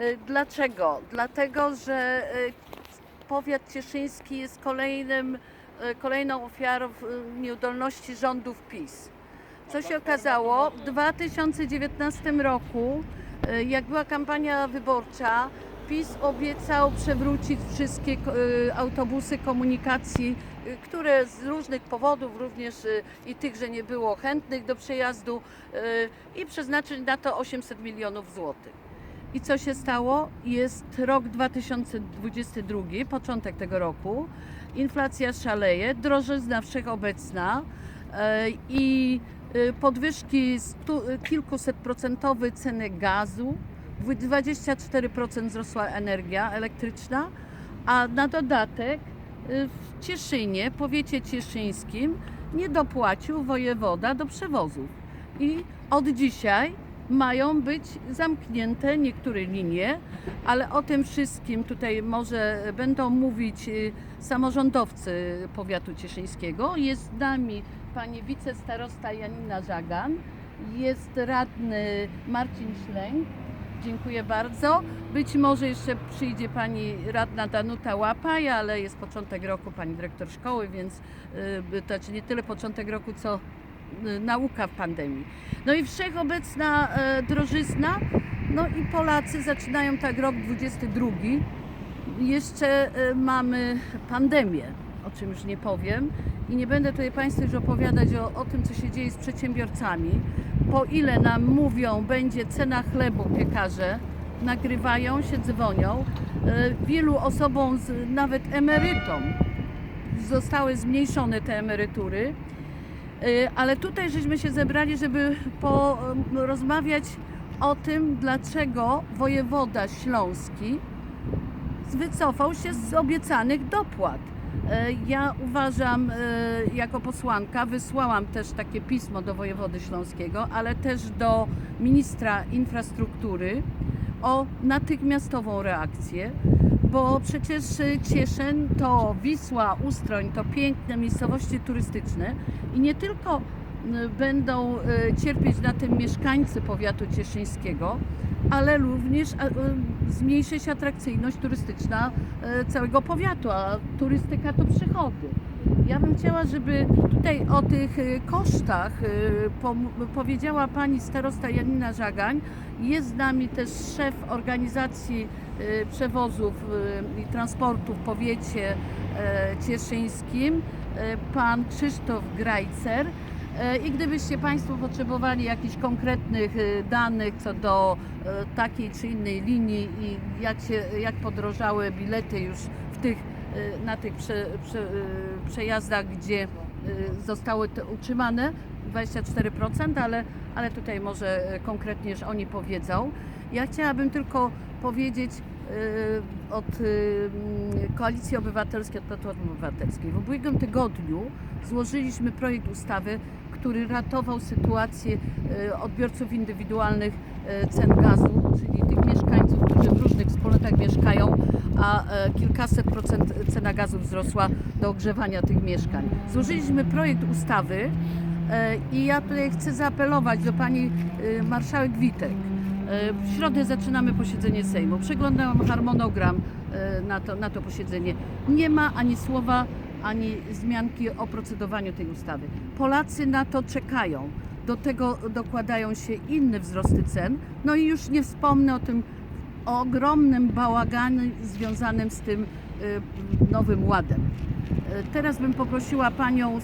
Y, Dlaczego? Dlatego, że y, powiat cieszyński jest kolejnym, y, kolejną ofiarą nieudolności rządów PiS. Co się okazało? W 2019 roku, jak była kampania wyborcza, PiS obiecał przewrócić wszystkie autobusy komunikacji, które z różnych powodów, również i tych, że nie było chętnych do przejazdu, i przeznaczyć na to 800 milionów złotych. I co się stało? Jest rok 2022, początek tego roku. Inflacja szaleje, drożyzna wszechobecna e, i e, podwyżki stu, kilkusetprocentowe ceny gazu, dwu- 24% wzrosła energia elektryczna, a na dodatek e, w Cieszynie, powiecie cieszyńskim, nie dopłacił wojewoda do przewozów. I od dzisiaj mają być zamknięte niektóre linie, ale o tym wszystkim tutaj może będą mówić y, samorządowcy powiatu cieszyńskiego. Jest z nami pani wicestarosta Janina Żagan, jest radny Marcin Szlęk. Dziękuję bardzo. Być może jeszcze przyjdzie pani radna Danuta Łapaj, ale jest początek roku, pani dyrektor szkoły, więc y, to znaczy nie tyle początek roku, co nauka w pandemii. No i wszechobecna e, drożyzna, no i Polacy zaczynają tak rok 22. Jeszcze e, mamy pandemię, o czym już nie powiem. I nie będę tutaj Państwu już opowiadać o, o tym, co się dzieje z przedsiębiorcami. Po ile nam mówią, będzie cena chlebu piekarze, nagrywają się, dzwonią. E, Wielu osobom, nawet emerytom, zostały zmniejszone te emerytury. Y, Ale tutaj żeśmy się zebrali, żeby porozmawiać o tym, dlaczego wojewoda śląski wycofał się z obiecanych dopłat. Y, Ja uważam, y, jako posłanka, wysłałam też takie pismo do wojewody śląskiego, ale też do ministra infrastruktury o natychmiastową reakcję, bo przecież y, Cieszyn to Wisła, Ustroń to piękne miejscowości turystyczne i nie tylko będą y, cierpieć na tym mieszkańcy powiatu cieszyńskiego, ale również y, zmniejszy się atrakcyjność turystyczna y, całego powiatu, a turystyka to przychody. Ja bym chciała, żeby tutaj o tych y, kosztach y, powiedziała pani starosta Janina Żagań. Jest z nami też szef organizacji y, przewozów y, i transportu w powiecie y, cieszyńskim, y, pan Krzysztof Grajcer. Y, I gdybyście Państwo potrzebowali jakichś konkretnych y, danych co do y, takiej czy innej linii i jak, się, jak podrożały bilety już w tych, na tych prze, prze, przejazdach, gdzie zostały utrzymane 24%, ale, ale tutaj może konkretnie już oni powiedzą. Ja chciałabym tylko powiedzieć od mm, Koalicji Obywatelskiej, od Platformy Obywatelskiej. W ubiegłym tygodniu złożyliśmy projekt ustawy, który ratował sytuację y, odbiorców indywidualnych y, cen gazu, czyli tych mieszkańców, którzy w różnych wspólnotach mieszkają, a e, kilkaset procent cena gazu wzrosła do ogrzewania tych mieszkań. Złożyliśmy projekt ustawy e, i ja tutaj chcę zaapelować do pani marszałek Witek. E, W środę zaczynamy posiedzenie Sejmu. Przeglądałam harmonogram e, na to, na to posiedzenie. Nie ma ani słowa, ani zmianki o procedowaniu tej ustawy. Polacy na to czekają. Do tego dokładają się inne wzrosty cen. No i już nie wspomnę o tym ogromnym bałaganie związanym z tym e, nowym ładem. E, Teraz bym poprosiła panią